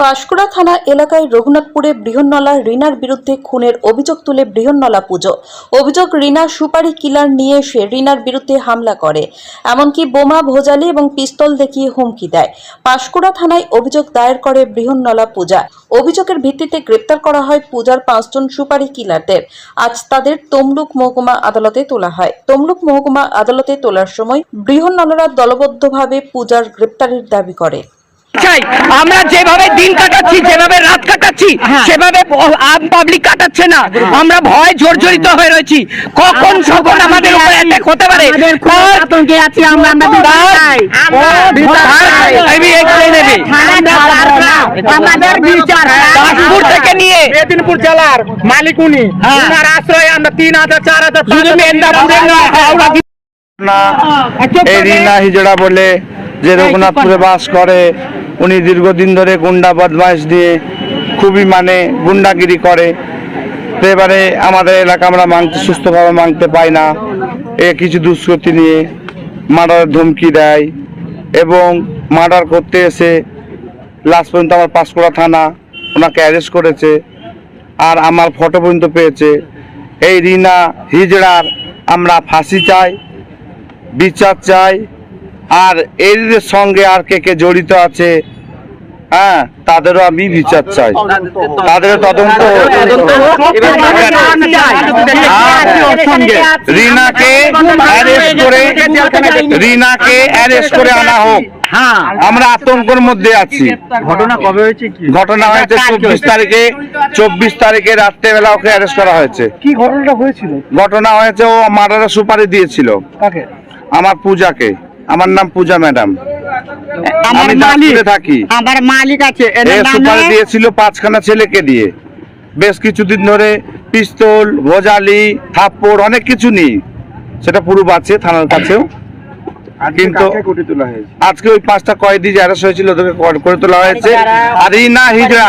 পাঁশকুড়া থানা এলাকায় রঘুনাথপুরে বৃহন্নলা রিনার বিরুদ্ধে খুনের অভিযোগ তুলে বৃহন্নলা পুজো। অভিযোগ রিনা সুপারি কিলার নিয়ে এসে রিনার বিরুদ্ধে হামলা করে। এমনকি বোমা, ভোজালি এবং পিস্তল দেখিয়ে হুমকি দেয়। পাঁশকুড়া থানায় অভিযোগ দায়ের করে বৃহন্নলা পূজা। অভিযোগের ভিত্তিতে গ্রেপ্তার করা হয় পূজার পাঁচজন সুপারি কিলারদের। আজ তাদের তমলুক মহকুমা আদালতে তোলা হয়। তমলুক মহকুমা আদালতে তোলার সময় বৃহন্নলারা দলবদ্ধভাবে পূজার গ্রেপ্তারের দাবি করে। চাই। আমরা যেভাবে দিন কাটাচ্ছি যেভাবে রাত কাটাচ্ছি সেভাবে আম পাবলিক কাটাচ্ছে না। আমরা ভয় জর্জরিত হয়ে রয়েছি। কখন সকল আমাদের উপর অ্যাটাক হতে পারে? আতঙ্কে আছি আমরা আমরা বিচার আমি এখানে নেবে আমাদের বিচার দাসপুর থেকে নিয়ে মেদিনীপুর জেলার মালিক উনি। হ্যাঁ। আশ্রয়ে আমরা তিন হাজার চার হাজার না এই রিনা হিজড়া বলে যে রঘুনাথপুরে বাস করে উনি দীর্ঘদিন ধরে গুন্ডা বদমাইশ দিয়ে খুবই মানে গুন্ডাগিরি করে। তো এবারে আমাদের এলাকা আমরা মাংতে সুস্থভাবে মাংতে পাই না। এ কিছু দুষ্কৃতি নিয়ে মার্ডারের ধমকি দেয় এবং মার্ডার করতে এসে লাস্ট পর্যন্ত আমার পাঁশকুড়া থানা ওনাকে অ্যারেস্ট করেছে আর আমার ফটো পর্যন্ত পেয়েছে। এই রিনা হিজড়ার আমরা ফাঁসি চাই বিচার চাই আর এর সঙ্গে আর কে কে জড়িত আছে হ্যাঁ তাদেরও আমি বিচার চাই। তাদেরও তদন্ত রিনাকে অ্যারেস্ট করে রিনাকে অ্যারেস্ট করে আনা হোক। হ্যাঁ। আমরা আতঙ্কের মধ্যে আছি। ঘটনা কবে হয়েছে কি? ঘটনা হয়েছে চব্বিশ তারিখে চব্বিশ তারিখে রাত্রেবেলা ওকে অ্যারেস্ট করা হয়েছে। কি ঘটনাটা হয়েছিল? ঘটনা হয়েছে ও মার্ডারে সুপারি দিয়েছিল। আমার পূজাকে। আমার নাম পূজা ম্যাডাম। আমার আমি মালিক থাকি। আমার মালিক আছে সুপারি দিয়েছিল পাঁচখানা ছেলেকে দিয়ে। বেশ কিছুদিন ধরে পিস্তল ভোজালি থাপ্পড় অনেক কিছু নেই। সেটা পুরো আছে থানার কাছেও। কিন্তু আজকে ওই পাঁচটা কয়েদি যারা হয়েছিল ওদেরকে কর- করে তোলা হয়েছে। আর ই না হিজড়া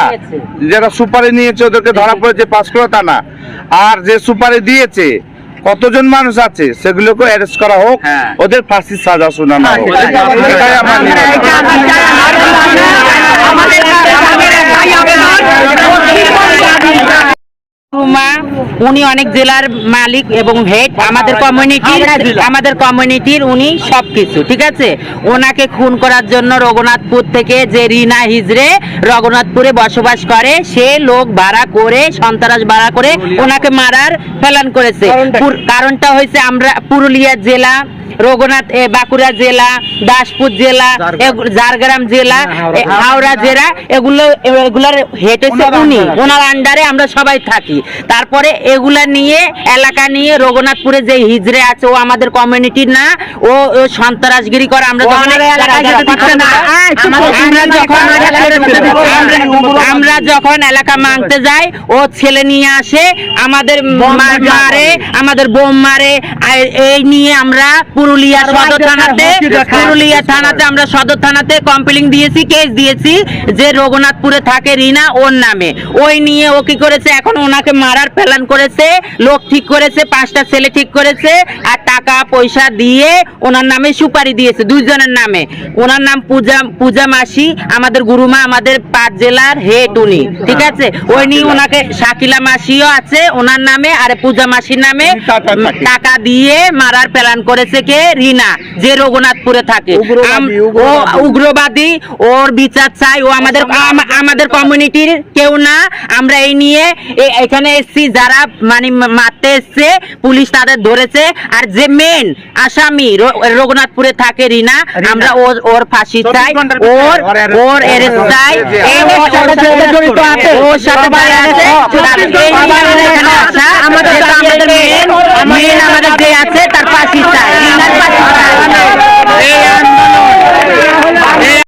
যারা সুপারি নিয়েছে ওদেরকে ধরা পড়েছে পাঁচকুড়া থানা আর যে সুপারি দিয়েছে কতজন মানুষ আছে? সেগুলোকে অ্যারেস্ট করা হোক ওদের ফাঁসির সাজা শোনানো হোক। উনি অনেক জেলার মালিক এবং হেড আমাদের কমিউনিটির আমাদের কমিউনিটির উনি সবকিছু ঠিক আছে? ওনাকে খুন করার জন্য রঘুনাথপুর থেকে যে রিনা হিজড়ে রঘুনাথপুরে বসবাস করে সে লোক ভাড়া করে সন্ত্রাস ভাড়া করে ওনাকে মারার ফেলান করেছে। কারণটা হয়েছে আমরা পুরুলিয়া জেলা রঘুনাথ বাঁকুড়া জেলা দাসপুর জেলা ঝাড়গ্রাম। জেলা হাওড়া জেলা। এগুলো এগুলার হেড হচ্ছে উনি। ওনার আন্ডারে আমরা সবাই থাকি। তারপরে এগুলা নিয়ে এলাকা নিয়ে রঘুনাথপুরে যে হিজড়ে আছে ও আমাদের কমিউনিটির না ও সন্ত্রাসগিরি করে আমরা যখন আমরা- যখন এলাকা মাংতে যাই ও ছেলে নিয়ে আসে আমাদের মারে আমাদের বোম মারে এই নিয়ে আমরা পুরুলিয়া সদর থানাতে পুরুলিয়া থানাতে আমরা সদর থানাতে কমপ্লেন দিয়েছি কেস দিয়েছি যে রঘুনাথপুরে থাকে রিনা ওর নামে। ওই নিয়ে ও কি করেছে? এখন ওনাকে মারার প্ল্যান করেছে লোক ঠিক করেছে পাঁচটা ছেলে ঠিক করেছে আর টাকা পয়সা দিয়ে ওনার নামে সুপারি দিয়েছে দুইজনের নামে। ওনার নাম পূজা পূজা মাসি আমাদের গুরুমা আমাদের পাঁচ জেলার হেড উনি ঠিক আছে? ওই নিয়ে ওনাকে শাকিলা মাসিও আছে ওনার নামে আর পূজা মাসির নামে টাকা দিয়ে। মারার প্ল্যান করেছে কে রিনা যে রঘুনাথপুরে থাকে। ও উগ্রবাদী। ওর বিচার চাই ও আমাদের আমাদের কমিউনিটির কেউ না। আমরা এই নিয়ে এখানে এসছি যারা মানে মারতে এসছে পুলিশ তাদের ধরেছে। আর যে মেন আসামি রঘুনাথপুরে থাকে রিনা আমরা ওর ওর ফাঁসি চাই। ওর ওর এরেস্ট চাই। ওর সাথে জড়িত